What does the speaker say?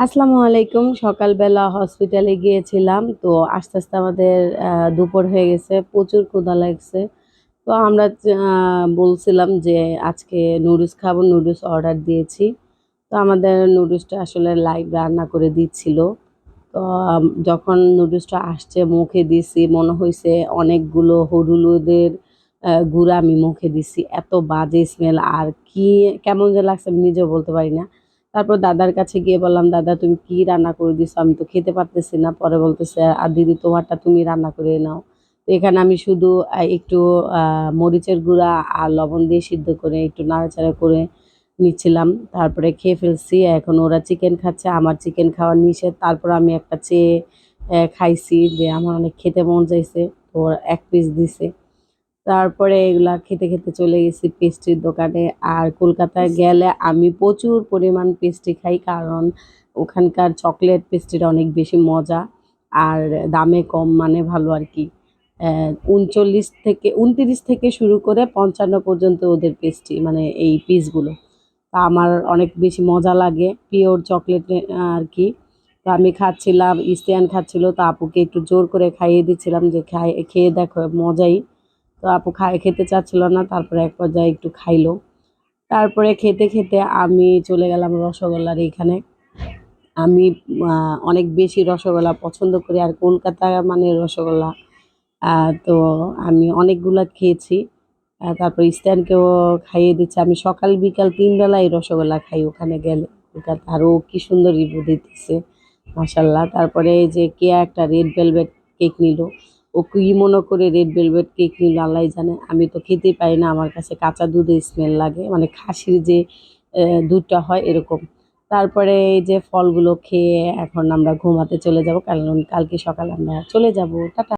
আসসালামু আলাইকুম। সকালবেলা হসপিটালে গিয়েছিলাম তো আস্তে আস্তে আমাদের দুপুর হয়ে গেছে প্রচুর ক্ষুধা লাগছে। তো আমরা বলছিলাম যে আজকে নুডলস খাব নুডলস অর্ডার দিয়েছি। তো আমাদের নুডলসটা আসলে লাইভ রান্না করে দিচ্ছিল। তো যখন নুডলসটা আসছে মুখে দিছি মনে হয়েছে অনেকগুলো হলুদের আহ, গুঁড়া আমি মুখে দিছি। এত বাজে স্মেল আর কি কেমন যে লাগছে আমি নিজেও বলতে পারি না। তারপর দাদার কাছে গিয়ে বললাম, দাদা, তুমি কি রান্না করে দিছো? আমি তো খেতে পারতেছি না। পরে বলতেছে, আর দিদি, তোমারটা তুমি রান্না করে নাও। তো এখানে আমি শুধু একটু মরিচের গুঁড়া আর লবণ দিয়ে সিদ্ধ করে একটু নাড়াচাড়া করে নিচ্ছিলাম। তারপরে খেয়ে ফেলছি। এখন ওরা চিকেন খাচ্ছে, আমার চিকেন খাওয়ার নিষেধ। তারপর আমি একটা চেয়ে খাইছি। যে আমার অনেক খেতে মন চাইছে। তো ওরা এক পিস দিছে। তারপরে এগুলা খেতে খেতে চলে গেছি পেস্ট্রির দোকানে। আর কলকাতায় গেলে আমি প্রচুর পরিমাণ পেস্ট্রি খাই কারণ ওখানকার চকলেট পেস্ট্রিটা অনেক বেশি মজা। আর দামে কম মানে ভালো আর কি। উনচল্লিশ থেকে, উনতিরিশ থেকে শুরু করে পঞ্চান্ন পর্যন্ত ওদের পেস্ট্রি মানে এই পিসগুলো তা আমার অনেক বেশি মজা লাগে পিওর চকলেট আর কি। তো আমি খাচ্ছিলাম, ইস্তিয়ান খাচ্ছিল, তো আপুকে একটু জোর করে খাইয়ে দিচ্ছিলাম যে খাই, খেয়ে দেখো, মজাই। তো আপু খাই খেতে চাচ্ছিল না, তারপরে এক পর্যায়ে একটু খাইলো। তারপরে খেতে খেতে আমি চলে গেলাম রসগোল্লার এইখানে। আমি অনেক বেশি রসগোল্লা পছন্দ করি, আর কলকাতা মানে রসগোল্লা। তো আমি অনেকগুলা খেয়েছি। তারপর স্ট্যান্ডকেও খাইয়ে দিচ্ছে। আমি সকাল, বিকাল তিন বেলায় রসগোল্লা খাই ওখানে গেলে কলকাতা। আর ও কি সুন্দর রিভিউ দিতেছে মাসাল্লাহ তারপরে যে কেয়া একটা রেড ভেলভেট কেক নিল। ও কি মনে করে রেড ভেলভেট কেক নিল আল্লাহ জানে? আমি তো খেতেই পারি না, আমার কাছে কাঁচা দুধে স্মেল লাগে মানে খাসির যে দুধটা হয় এরকম। তারপরে এই যে ফলগুলো খেয়ে এখন আমরা ঘুমাতে চলে যাব, কারণ কালকে সকালে আমরা চলে যাব। টাটা।